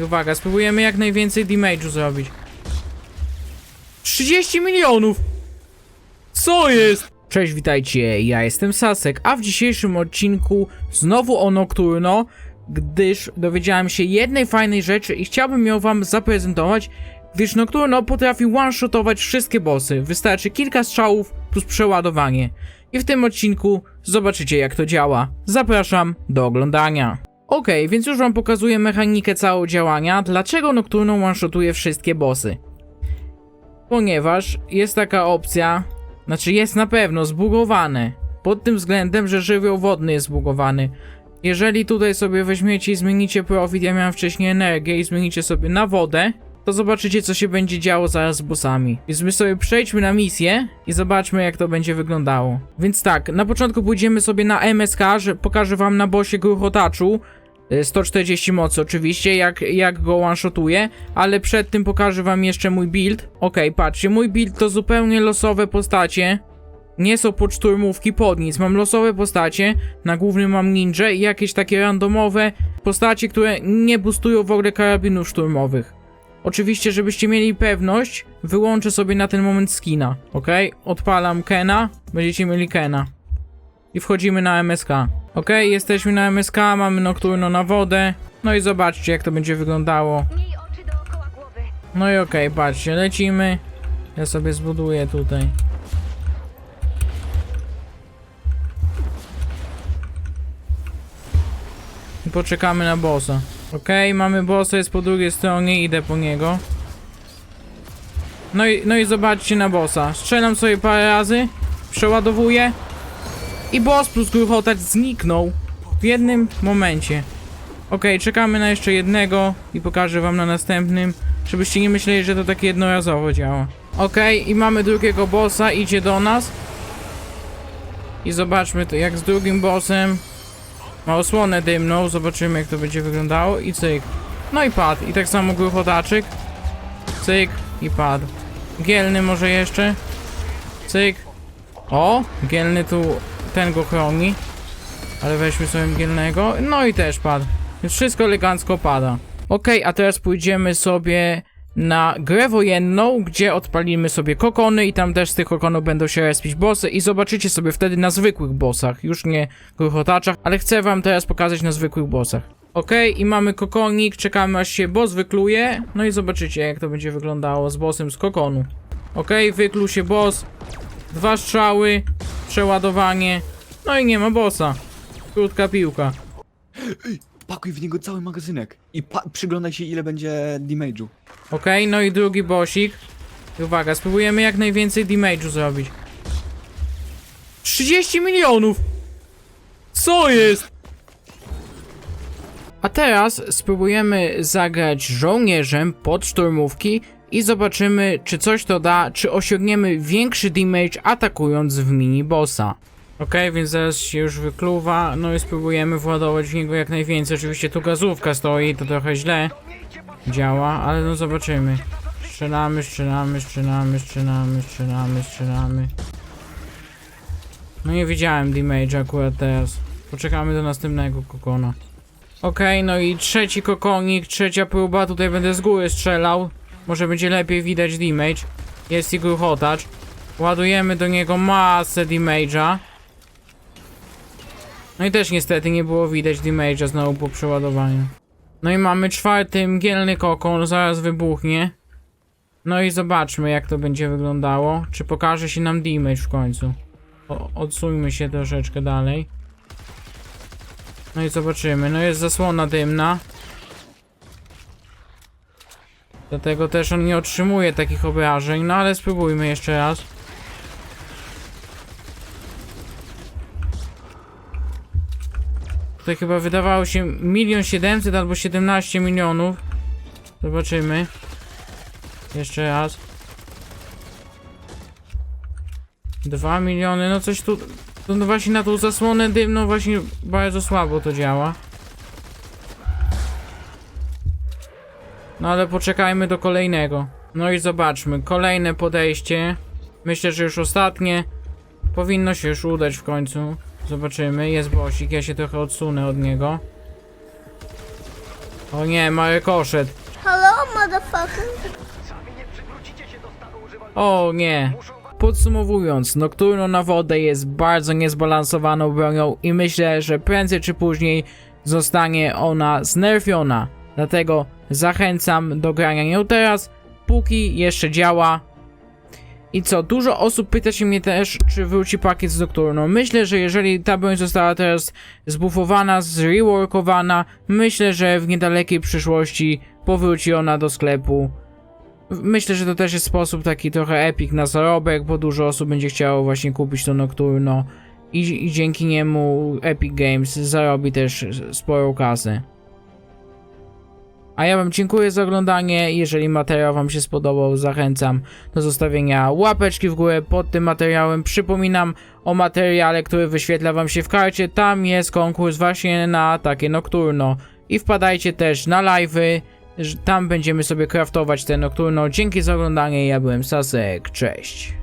Uwaga, spróbujemy jak najwięcej damage'u zrobić. 30 milionów! Co jest? Cześć, witajcie, ja jestem Sasek, a w dzisiejszym odcinku znowu o Nocturno, gdyż dowiedziałem się jednej fajnej rzeczy i chciałbym ją wam zaprezentować, gdyż Nocturno potrafi one-shotować wszystkie bossy, wystarczy kilka strzałów plus przeładowanie. I w tym odcinku zobaczycie jak to działa. Zapraszam do oglądania. Okej, więc już wam pokazuję mechanikę całego działania, dlaczego Nocturno one-shotuje wszystkie bossy. Ponieważ jest taka opcja, znaczy jest na pewno zbugowane, pod tym względem, że żywioł wodny jest zbugowany. Jeżeli tutaj sobie weźmiecie i zmienicie profit, ja miałem wcześniej energię i zmienicie sobie na wodę, to zobaczycie co się będzie działo zaraz z bossami. Więc my sobie przejdźmy na misję i zobaczmy jak to będzie wyglądało. Więc tak, na początku pójdziemy sobie na MSK, że pokażę wam na bossie gruchotaczu, y, 140 mocy oczywiście, jak, jak go one-shotuję, ale przed tym pokażę wam jeszcze mój build. Okej, patrzcie, mój build to zupełnie losowe postacie. Nie są podszturmówki pod nic, mam losowe postacie, na głównym mam ninja i jakieś takie randomowe postacie, które nie boostują w ogóle karabinów szturmowych. Oczywiście, żebyście mieli pewność, wyłączę sobie na ten moment skina, ok? Odpalam Kena, będziecie mieli Kena. I wchodzimy na MSK. Ok, jesteśmy na MSK, mamy Nocturno na wodę. No i zobaczcie jak to będzie wyglądało. No i okej, patrzcie, lecimy. Ja sobie zbuduję tutaj. I poczekamy na bossa. Okej, mamy bossa, jest po drugiej stronie, idę po niego. No i, no i zobaczcie na bossa. Strzelam sobie parę razy, przeładowuję. I boss plus gruchotacz zniknął w jednym momencie. Okej, czekamy na jeszcze jednego i pokażę wam na następnym, żebyście nie myśleli, że to tak jednorazowo działa. Okej, i mamy drugiego bossa, idzie do nas. I zobaczmy to, jak z drugim bossem ma osłonę dymną, zobaczymy jak to będzie wyglądało i cyk. No i padł, i tak samo gruchotaczyk. Cyk i padł. Gielny może jeszcze. Cyk. O, Gielny tu, ten go chroni. Ale weźmy sobie mgielnego. No i też. Więc wszystko elegancko pada. Okej, a teraz pójdziemy sobie na grę wojenną, gdzie odpalimy sobie kokony i tam też z tych kokonów będą się respić bossy i zobaczycie sobie wtedy na zwykłych bossach, już nie gruchotaczach, ale chcę wam teraz pokazać na zwykłych bossach. Okej, i mamy kokonik, czekamy aż się boss wykluje, no i zobaczycie jak to będzie wyglądało z bossem z kokonu. Okej, wykluł się boss, dwa strzały, przeładowanie, no i nie ma bossa. Krótka piłka. Pakuj w niego cały magazynek i przyglądaj się ile będzie damage'u. Okej, no i drugi bosik. I uwaga, spróbujemy jak najwięcej damage'u zrobić. 30 milionów! Co jest? A teraz spróbujemy zagrać żołnierzem pod szturmówki i zobaczymy, czy coś to da, czy osiągniemy większy damage atakując w mini bossa. Okej, więc zaraz się już wykluwa, no i spróbujemy władować w niego jak najwięcej. Oczywiście tu gazówka stoi, to trochę źle działa, ale no zobaczymy. Strzelamy, strzelamy, strzelamy, strzelamy, strzelamy, strzelamy. No nie widziałem damage akurat teraz. Poczekamy do następnego kokona. Okej, no i trzeci kokonik, trzecia próba, tutaj będę z góry strzelał. Może będzie lepiej widać damage. Jest i gruchotacz. Ładujemy do niego masę damage'a. No i też niestety nie było widać damage'a znowu po przeładowaniu. No i mamy czwarty mgielny kokon, zaraz wybuchnie. No i zobaczmy jak to będzie wyglądało. Czy pokaże się nam damage w końcu. O, odsuńmy się troszeczkę dalej. No i zobaczymy. No jest zasłona dymna. Dlatego też on nie otrzymuje takich obrażeń. No ale spróbujmy jeszcze raz. Tutaj chyba wydawało się milion siedemset albo 17 milionów. Zobaczymy. Jeszcze raz. 2 miliony, no coś tu... to No właśnie na tą zasłonę dymną właśnie bardzo słabo to działa. No ale poczekajmy do kolejnego. No i zobaczmy, kolejne podejście. Myślę, że już ostatnie. Powinno się już udać w końcu. Zobaczymy, jest bosik, ja się trochę odsunę od niego. O nie, ma rykoszet. Hello, motherfucker. O nie. Podsumowując, Nocturno na wodę jest bardzo niezbalansowaną bronią i myślę, że prędzej czy później zostanie ona znerfiona. Dlatego zachęcam do grania nią teraz, póki jeszcze działa. I co, dużo osób pyta się mnie też, czy wróci pakiet z Nocturno. Myślę, że jeżeli ta broń została teraz zbuffowana, zreworkowana, myślę, że w niedalekiej przyszłości powróci ona do sklepu. Myślę, że to też jest sposób taki trochę epic na zarobek, bo dużo osób będzie chciało właśnie kupić to Nocturno i, i dzięki niemu Epic Games zarobi też sporo kasy. A ja wam dziękuję za oglądanie, jeżeli materiał wam się spodobał, zachęcam do zostawienia łapeczki w górę pod tym materiałem. Przypominam o materiale, który wyświetla wam się w karcie, tam jest konkurs właśnie na takie Nocturno. I wpadajcie też na live'y, tam będziemy sobie craftować te Nocturno. Dzięki za oglądanie, ja byłem Sasek, cześć.